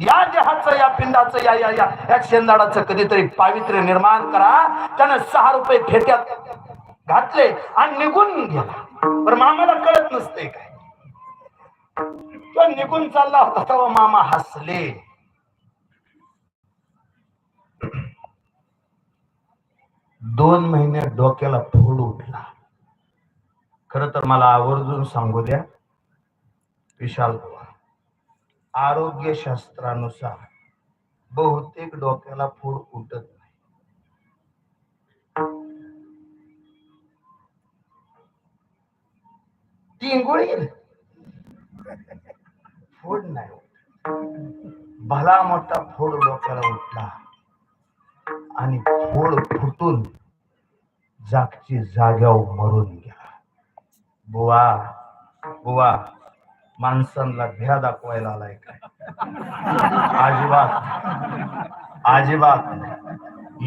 या देहाचं या पिंडाचं या या या या शेंदाडाचं कधीतरी पावित्र्य निर्माण करा. त्यानं सहा रुपये फेट्यात घातले आणि निघून गेला. पण मामाला कळत नसते काय? तो निघून चालला होता तेव्हा मामा हसले. दोन महिन्यात डोक्याला फोड उठला. खर तर मला आवर्जून सांगू द्या विशाल आरोग्यशास्त्रानुसार बहुतेक डोक्याला फोड उठत नाही. टिंगोळी फोड नाही भला मोठा फोड डोक्याला उठला आणि फोड फुटून जागची जाग्यावर मरून गेला. बुवा बुवा. माणसांना भ्या दाखवायला आलाय काय? अजिबात. अजिबात.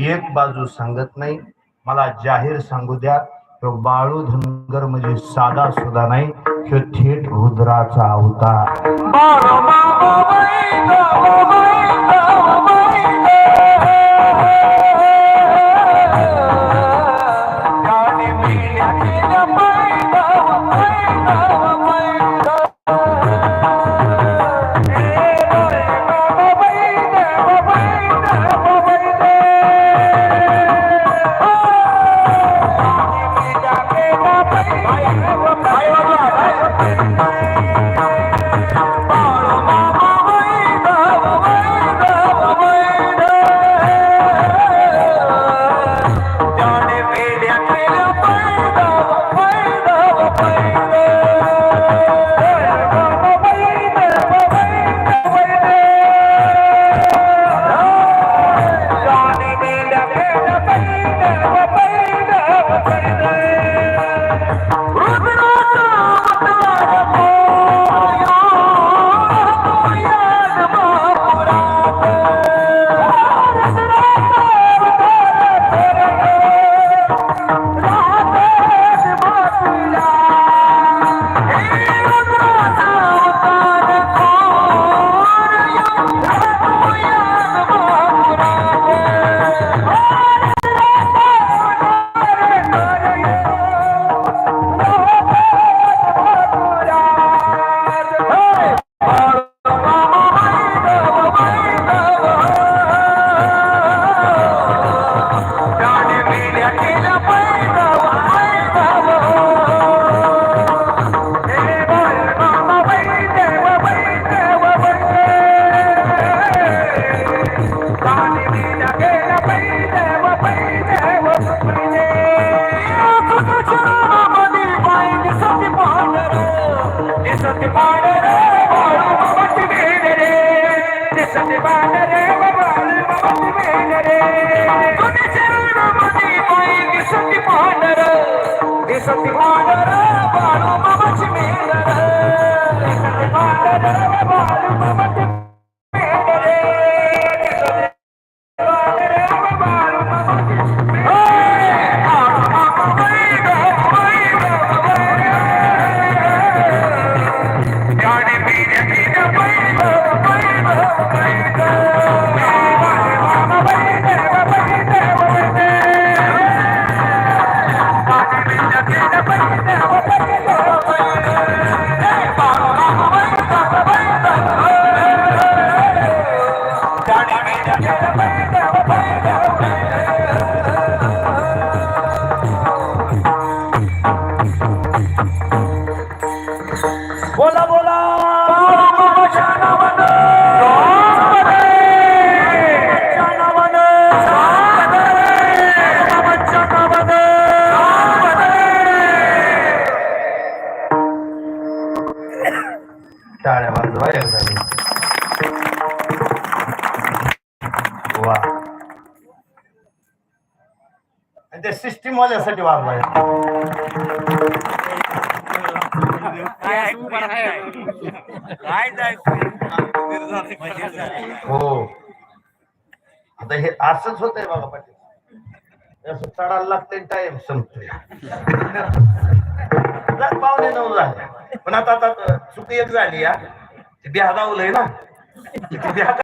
एक बाजू सांगत नाही. मला जाहीर सांगू द्या तो बाळू धनगर म्हणजे साधा सुद्धा नाही तो थेट रुद्राचा अवतार. वा. आणि ते सिस्टीम वाल्यासाठी वाजवाय हो. आता हे असंच होतंय बघा पाटील. असं चढायला लागतंय टाइम संपतोय. पावणे नऊ झाले. पण आता आता चुकी एक झाली या ती बिहा दावलंय ना.